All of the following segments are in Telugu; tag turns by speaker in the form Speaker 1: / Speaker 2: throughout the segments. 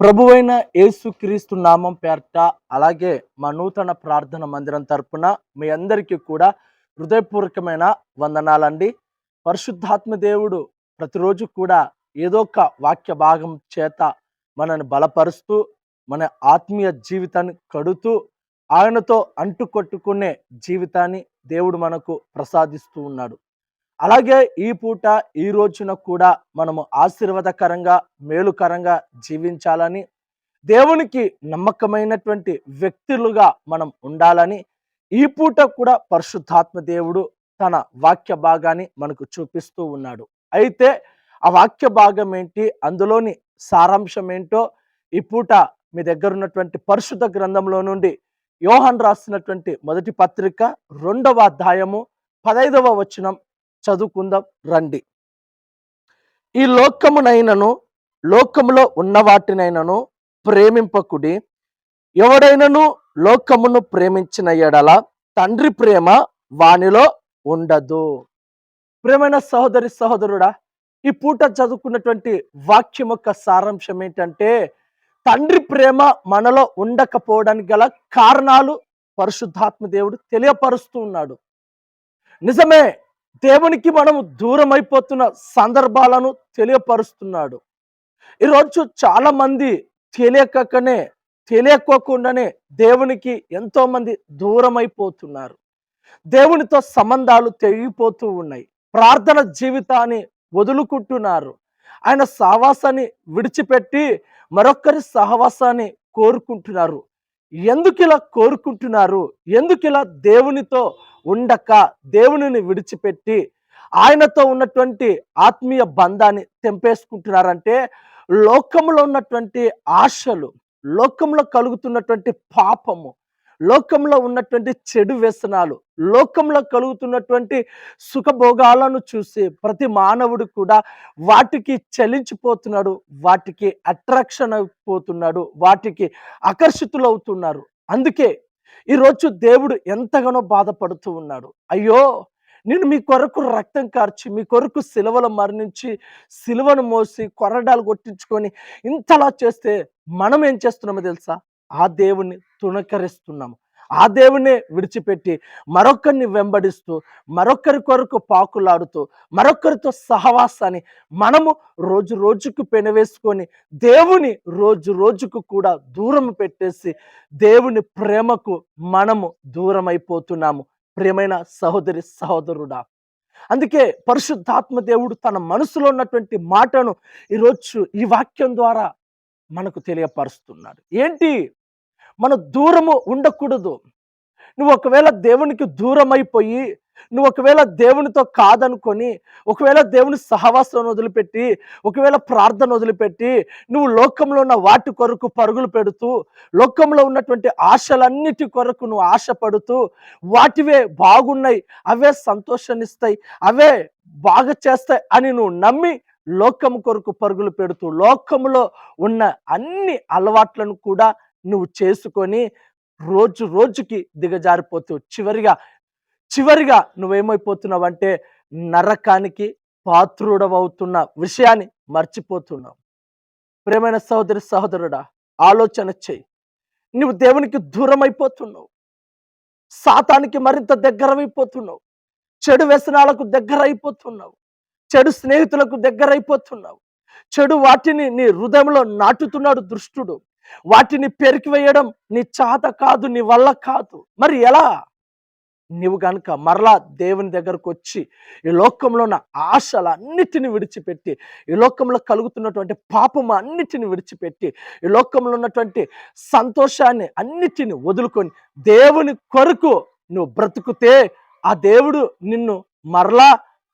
Speaker 1: ప్రభువైన యేసుక్రీస్తు నామం పేరట అలాగే మా నూతన ప్రార్థన మందిరం తరపున మీ అందరికీ కూడా హృదయపూర్వకమైన వందనాలండి. పరిశుద్ధాత్మ దేవుడు ప్రతిరోజు కూడా ఏదో ఒక వాక్య భాగం చేత మనని బలపరుస్తూ మన ఆత్మీయ జీవితాన్ని కడుతూ ఆయనతో అంటుకొట్టుకునే జీవితాన్ని దేవుడు మనకు ప్రసాదిస్తూ ఉన్నాడు. అలాగే ఈ పూట ఈ రోజున కూడా మనము ఆశీర్వాదకరంగా మేలుకరంగా జీవించాలని దేవునికి నమ్మకమైనటువంటి వ్యక్తులుగా మనం ఉండాలని ఈ పూట కూడా పరిశుద్ధాత్మ దేవుడు తన వాక్య భాగాన్ని మనకు చూపిస్తూ ఉన్నాడు. అయితే ఆ వాక్య భాగం ఏంటి? అందులోని సారాంశం ఏంటో? ఈ పూట మీ దగ్గర ఉన్నటువంటి పరిశుద్ధ గ్రంథంలో నుండి యోహన్ రాసినటువంటి మొదటి పత్రిక రెండవ అధ్యాయము పదైదవ వచనం చదువుకుందాం రండి. ఈ లోకమునైనను లోకములో ఉన్న వాటినైనను ప్రేమింపకుడి ఎవడైనను లోకమును ప్రేమించిన ఎడల తండ్రి ప్రేమ వానిలో ఉండదు. ప్రేమైన సహోదరి సహోదరుడా ఈ పూట చదువుకున్నటువంటి వాక్యం యొక్క సారాంశం ఏంటంటే తండ్రి ప్రేమ మనలో ఉండకపోవడానికి గల కారణాలు పరిశుద్ధాత్మ దేవుడు తెలియపరుస్తూ ఉన్నాడు. నిజమే దేవునికి మనము దూరం అయిపోతున్న సందర్భాలను తెలియపరుస్తున్నాడు. ఈరోజు చాలామంది తెలియకనే తెలియకోకుండానే దేవునికి ఎంతోమంది దూరం అయిపోతున్నారు దేవునితో సంబంధాలు తెగిపోతూ ఉన్నాయి. ప్రార్థన జీవితాన్ని వదులుకుంటున్నారు. ఆయన సహవాసాన్ని విడిచిపెట్టి మరొకరి సహవాసాన్ని కోరుకుంటున్నారు. ఎందుకు ఇలా కోరుకుంటున్నారు? ఎందుకు ఇలా దేవునితో ఉండక దేవునిని విడిచిపెట్టి ఆయనతో ఉన్నటువంటి ఆత్మీయ బంధాన్ని తెంపేసుకుంటున్నారంటే లోకంలో ఉన్నటువంటి ఆశలు లోకంలో కలుగుతున్నటువంటి పాపము లోకంలో ఉన్నటువంటి చెడు వ్యసనాలు లోకంలో కలుగుతున్నటువంటి సుఖభోగాలను చూసి ప్రతి మానవుడు కూడా వాటికి చలించిపోతున్నాడు వాటికి అట్రాక్షన్ అయిపోతున్నాడు వాటికి ఆకర్షితులవుతున్నారు. అందుకే ఈరోజు దేవుడు ఎంతగానో బాధపడుతూ ఉన్నాడు. అయ్యో నేను మీ కొరకు రక్తం కార్చి మీ కొరకు సిలువలు మరణించి సిలువను మోసి కొరడాలు కొట్టించుకొని ఇంతలా చేస్తే మనం ఏం చేస్తున్నామో తెలుసా? ఆ దేవుణ్ణి తుణకరిస్తున్నాము. ఆ దేవుణ్ణి విడిచిపెట్టి మరొకరిని వెంబడిస్తూ మరొకరి కొరకు పాకులాడుతూ మరొకరితో సహవాసాన్ని మనము రోజు రోజుకు పెనవేసుకొని దేవుని రోజు రోజుకు కూడా దూరం పెట్టేసి దేవుని ప్రేమకు మనము దూరం అయిపోతున్నాము ప్రియమైన సహోదరి సహోదరుడా అందుకే పరిశుద్ధాత్మ దేవుడు తన మనసులో ఉన్నటువంటి మాటను ఈరోజు ఈ వాక్యం ద్వారా మనకు తెలియపరుస్తున్నాడు. ఏంటి? మనం దూరము ఉండకూడదు. నువ్వు ఒకవేళ దేవునికి దూరం అయిపోయి నువ్వు ఒకవేళ దేవునితో కాదనుకొని ఒకవేళ దేవుని సహవాసం వదిలిపెట్టి ఒకవేళ ప్రార్థన వదిలిపెట్టి నువ్వు లోకంలో ఉన్న వాటి కొరకు పరుగులు పెడుతూ లోకంలో ఉన్నటువంటి ఆశలన్నిటి కొరకు నువ్వు ఆశపడుతూ వాటివే బాగున్నాయి అవే సంతోషాన్నిస్తాయి అవే బాగా చేస్తాయి అని నువ్వు నమ్మి లోకం కొరకు పరుగులు పెడుతూ లోకంలో ఉన్న అన్ని అలవాట్లను కూడా నువ్వు చేసుకొని రోజు రోజుకి దిగజారిపోతూ చివరిగా చివరిగా నువ్వేమైపోతున్నావంటే నరకానికి పాత్రుడవవుతున్న విషయాన్ని మర్చిపోతున్నావు. ప్రేమైన సహోదరి సహోదరుడా ఆలోచన చెయ్యి. నువ్వు దేవునికి దూరం అయిపోతున్నావు సాతానికి మరింత దగ్గరమైపోతున్నావు. చెడు వ్యసనాలకు దగ్గర అయిపోతున్నావు చెడు స్నేహితులకు దగ్గర అయిపోతున్నావు చెడు వాటిని నీ హృదయంలో నాటుతున్నాడు దృష్టుడు. వాటిని పెరికి వేయడం నీ చాత కాదు నీ వల్ల కాదు. మరి ఎలా? నీవు గనుక మరలా దేవుని దగ్గరకు వచ్చి ఈ లోకంలో ఉన్న ఆశలు అన్నిటిని విడిచిపెట్టి ఈ లోకంలో కలుగుతున్నటువంటి పాపము అన్నిటిని విడిచిపెట్టి ఈ లోకంలో ఉన్నటువంటి సంతోషాన్ని అన్నిటిని వదులుకొని దేవుని కొరకు నువ్వు బ్రతుకుతే ఆ దేవుడు నిన్ను మరలా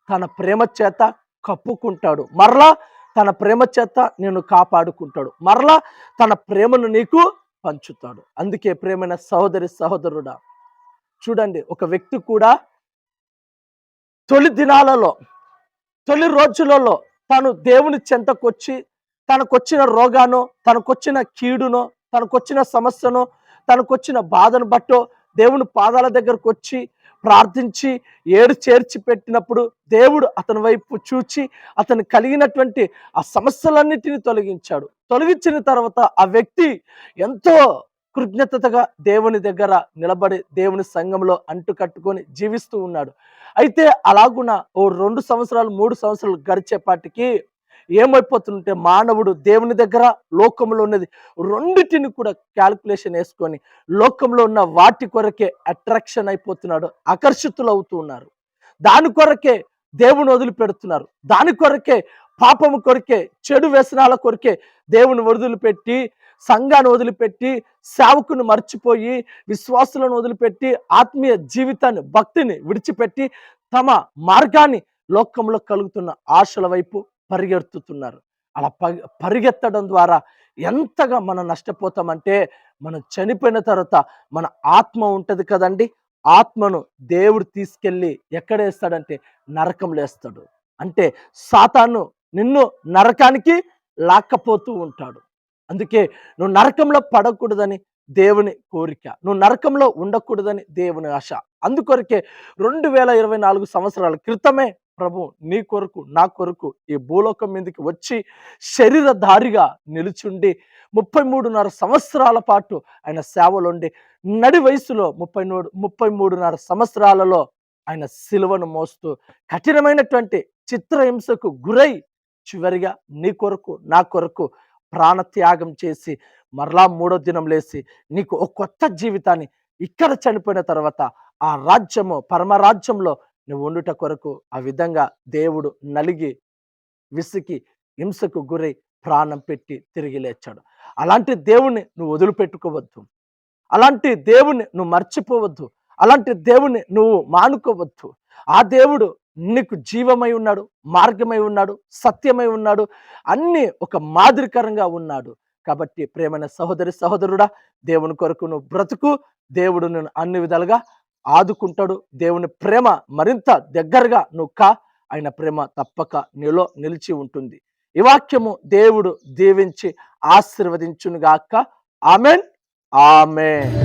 Speaker 1: తన ప్రేమ చేత కప్పుకుంటాడు. మరలా తన ప్రేమ చేత నిన్ను కాపాడుకుంటాడు. మరలా తన ప్రేమను నీకు పంచుతాడు. అందుకే ప్రేమైన సహోదరి సహోదరుడా చూడండి ఒక వ్యక్తి కూడా తొలి దినాలలో తొలి రోజులలో తను దేవుని చెంతకొచ్చి తనకొచ్చిన రోగానో తనకొచ్చిన కీడునో తనకొచ్చిన సమస్యనో తనకొచ్చిన బాధను బట్టో దేవుని పాదాల దగ్గరకు వచ్చి ప్రార్థించి ఏడు చేర్చి పెట్టినప్పుడు దేవుడు అతని వైపు చూచి అతను కలిగినటువంటి ఆ సమస్యలన్నిటిని తొలగించాడు. తొలగించిన తర్వాత ఆ వ్యక్తి ఎంతో కృజ్ఞతగా దేవుని దగ్గర నిలబడి దేవుని సంఘంలో అంటు కట్టుకొని జీవిస్తూ ఉన్నాడు. అయితే అలాగున ఓ రెండు సంవత్సరాలు మూడు సంవత్సరాలు గడిచేపాటికి ఏమైపోతుంటే మానవుడు దేవుని దగ్గర లోకంలో ఉన్నది. రెండిటిని కూడా క్యాల్కులేషన్ వేసుకొని లోకంలో ఉన్న వాటి కొరకే అట్రాక్షన్ అయిపోతున్నాడు ఆకర్షితులు అవుతూ ఉన్నారు. దాని కొరకే దేవుని వదిలిపెడుతున్నారు. దాని కొరకే పాపము కొరకే చెడు వ్యసనాల కొరకే దేవుని వదిలిపెట్టి సంఘాన్ని వదిలిపెట్టి సేవకుని మర్చిపోయి విశ్వాసులను వదిలిపెట్టి ఆత్మీయ జీవితాన్ని భక్తిని విడిచిపెట్టి తమ మార్గాన్ని లోకంలో కలుగుతున్న ఆశల వైపు పరిగెత్తుతున్నారు. అలా ప- పరిగెత్తడం ద్వారా ఎంతగా మనం నష్టపోతామంటే మనం చనిపోయిన తర్వాత మన ఆత్మ ఉంటుంది కదండి. ఆత్మను దేవుడు తీసుకెళ్ళి ఎక్కడ వేస్తాడంటే నరకంలో వేస్తాడు అంటే సాతాను నిన్ను నరకానికి లాక్కపోతూ ఉంటాడు. అందుకే నువ్వు నరకంలో పడకూడదని దేవుని కోరిక. నువ్వు నరకంలో ఉండకూడదని దేవుని ఆశ. అందుకొరకే రెండు వేల ఇరవై నాలుగు సంవత్సరాల క్రితమే ప్రభు నీ కొరకు నా కొరకు ఈ భూలోకం మీదకి వచ్చి శరీరధారిగా నిలుచుండి ముప్పై మూడున్నర సంవత్సరాల పాటు ఆయన సేవలుండి నడి వయసులో ముప్పై మూడు ముప్పై మూడున్నర సంవత్సరాలలో ఆయన సిలువను మోస్తూ కఠినమైనటువంటి చిత్రహింసకు గురై చివరిగా నీ కొరకు నా కొరకు ప్రాణత్యాగం చేసి మరలా మూడో దినం లేచి నీకు ఒక కొత్త జీవితాన్ని ఇక్కడ చనిపోయిన తర్వాత ఆ రాజ్యము పరమరాజ్యంలో నువ్వు ఉండుట కొరకు ఆ విధంగా దేవుడు నలిగి విసికి హింసకు గురై ప్రాణం పెట్టి తిరిగి లేచాడు. అలాంటి దేవుణ్ణి నువ్వు వదిలిపెట్టుకోవద్దు. అలాంటి దేవుణ్ణి నువ్వు మర్చిపోవద్దు. అలాంటి దేవుణ్ణి నువ్వు మానుకోవద్దు. ఆ దేవుడు నీకు జీవమై ఉన్నాడు మార్గమై ఉన్నాడు సత్యమై ఉన్నాడు అన్ని ఒక మాదిరికరంగా ఉన్నాడు. కాబట్టి ప్రేమైన సహోదరి సహోదరుడా దేవుని కొరకు నువ్వు బ్రతుకు దేవుడు నేను అన్ని విధాలుగా ఆదుకుంటాడు. దేవుని ప్రేమ మరింత దగ్గరగా నువ్వు కా ఆయన ప్రేమ తప్పక నీలో నిలిచి ఉంటుంది. ఈ వాక్యము దేవుడు దీవించి ఆశీర్వదించునుగాక. ఆమెన్. ఆమెన్.